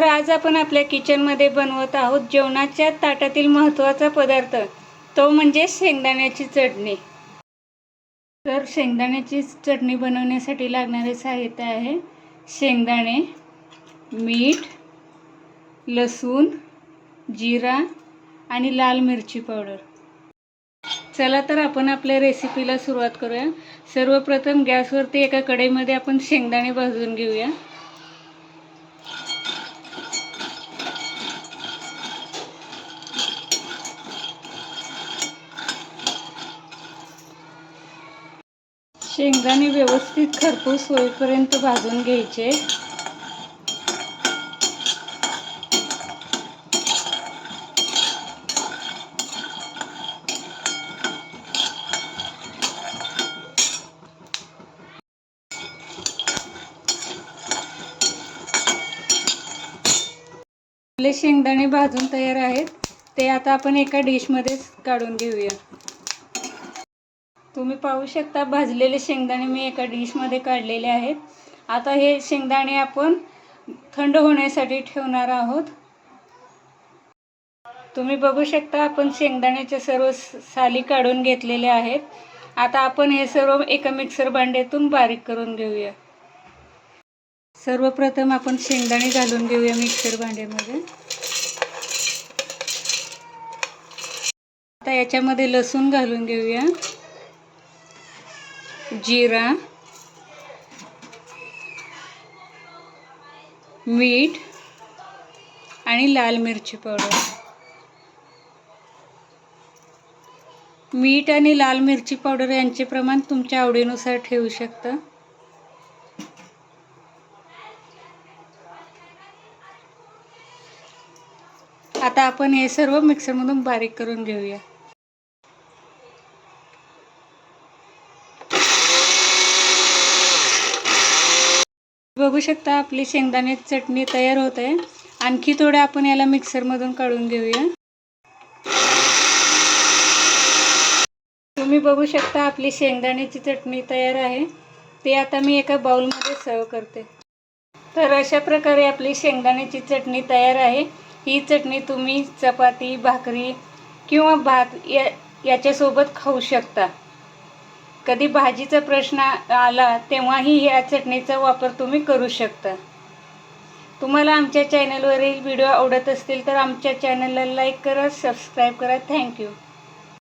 तर आज आपण आपल्या किचनमध्ये बनवत आहोत जेवणाच्या ताटातील महत्त्वाचा पदार्थ. तो म्हणजे शेंगदाण्याची चटणी. तर शेंगदाण्याची चटणी बनवण्यासाठी लागणारे साहित्य आहे शेंगदाणे मीठ लसूण जिरा आणि लाल मिरची पावडर. चला तर आपण आपल्या रेसिपीला सुरुवात करूया. सर्वप्रथम गॅसवरती एका कढईमध्ये आपण शेंगदाणे भाजून घेऊया. शेंगदाणे व्यवस्थित खरपूस होईपर्यंत भाजून घ्यायचे. आपले शेंगदाणे भाजून तयार आहेत. ते आता आपण एका डिशमध्येच काढून घेऊया. तुम्ही पाहू शकता भाजलेले शेंगदाणे मी एका डिशमध्ये काढलेले आहेत. आता हे शेंगदाणे आपण थंड होण्यासाठी ठेवणार आहोत. तुम्ही बघू शकता आपण शेंगदाण्याच्या सर्व साली काढून घेतलेले आहेत. आता आपण हे सर्व एका मिक्सर भांड्यातून बारीक करून घेऊया. सर्वप्रथम आपण शेंगदाणे घालून घेऊया मिक्सर भांड्यामध्ये. आता याच्यामध्ये लसूण घालून घेऊया. जिरा मीठ आणि लाल मिरची पावडर. मीठ आणि लाल मिरची पावडर यांचे प्रमाण तुमच्या आवडीनुसार ठेवू शकता. आता आपण हे सर्व मिक्सरमधून बारीक करून घेऊया. बघू शकता आपली शेंगदाणे चटणी तयार होत आहे. आणखी थोडं आपण याला मिक्सरमधून काढून घेऊया. तुम्ही बघू शकता आपली शेंगदाण्याची चटणी तयार आहे. ते आता मी एका बाउलमध्ये सर्व करते. तर अशा प्रकारे आपली शेंगदाण्याची चटणी तयार आहे. ही चटणी तुम्ही चपाती भाकरी किंवा भात या याच्यासोबत खाऊ शकता. कधी भाजीचा प्रश्न आला तेव्हाही ह्या चटणीचा वापर तुम्ही करू शकता. तुम्हाला आमच्या चॅनलवरील व्हिडिओ आवडत असतील तर आमच्या चॅनलला लाईक करा सबस्क्राईब करा. थँक्यू